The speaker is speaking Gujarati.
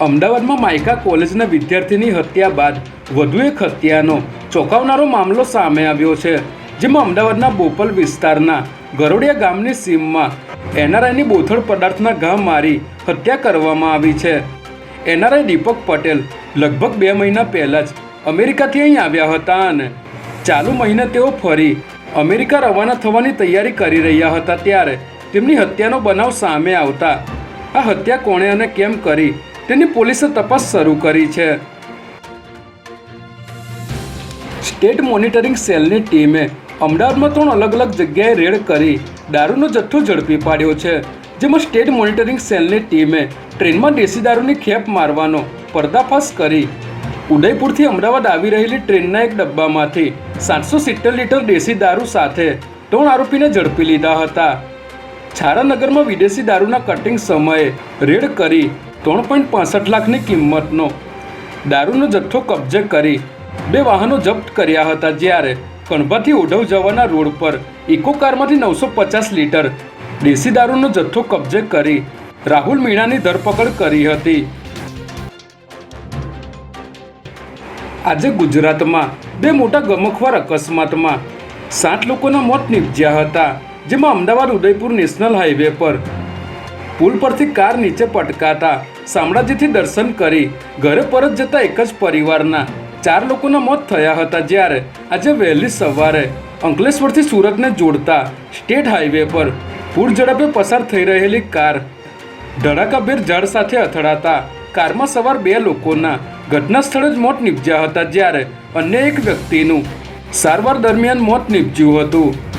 અમદાવાદમાં માયકા કોલેજના વિદ્યાર્થીની હત્યા બાદ વધુ એક હત્યાનો ચોંકાવનારો મામલો સામે આવ્યો છે, જેમાં અમદાવાદના બોપલ વિસ્તારના ગરોડિયા ગામની સીમમાં એનઆરઆઈની બોથડ પદાર્થના ઘા મારી હત્યા કરવામાં આવી છે. એનઆરઆઈ દીપક પટેલ લગભગ બે મહિના પહેલાં જ અમેરિકાથી અહીં આવ્યા હતા અને ચાલુ મહિને તેઓ ફરી અમેરિકા રવાના થવાની તૈયારી કરી રહ્યા હતા, ત્યારે તેમની હત્યાનો બનાવ સામે આવતા આ હત્યા કોણે અને કેમ કરી તેની પોલીસે તપાસ શરૂ કરી છે. સ્ટેટ મોનિટરિંગ સેલની ટીમે અમદાવાદમાં ત્રણ અલગ અલગ જગ્યાએ રેડ કરી દારૂનો જથ્થો ઝડપી પાડ્યો છે, જેમાં સ્ટેટ મોનિટરિંગ સેલની ટીમે ટ્રેનમાં દેશી દારૂની ખેપ મારવાનો પર્દાફાશ કરી. ઉદયપુરથી અમદાવાદ આવી રહેલી ટ્રેનના એક ડબ્બામાંથી સાતસો સિત્તેર લીટર દેશી દારૂ સાથે ત્રણ આરોપીને ઝડપી લીધા હતા. છારાનગરમાં વિદેશી દારૂના કટિંગ સમયે રેડ કરી ત્રણ પોઈન્ટ પાસઠ લાખની કિંમતનો દારૂનો જથ્થો કબજે કરી બે વાહનો જપ્ત કર્યા હતા જ્યારે કણભાથી ઓઢવ જવાના રોડ પર ઇકો કારમાંથી નવસો પચાસ લીટર દેશી દારૂનો જથ્થો કબજે કરી રાહુલ મીણાની ધરપકડ કરી હતી. આજે ગુજરાતમાં બે મોટા ગમખવાર અકસ્માતમાં સાત લોકોના મોત નીપજ્યા હતા, જેમાં અમદાવાદ ઉદયપુર નેશનલ હાઈવે પર પુલ પરથી કાર નીચે પટકાતા શામળાજીથી દર્શન કરી ઘરે પરત જતા એક જ પરિવારના ચાર લોકોના મોત થયા હતા જ્યારે આજે વહેલી સવારે અંકલેશ્વરથી સુરતને જોડતા સ્ટેટ હાઈવે પર પૂર ઝડપે પસાર થઈ રહેલી કાર ધડાકાભેર ઝાડ સાથે અથડાતા કારમાં સવાર બે લોકોના ઘટના સ્થળે જ મોત નીપજ્યા હતા જ્યારે અન્ય એક વ્યક્તિનું સારવાર દરમિયાન મોત નીપજ્યું હતું.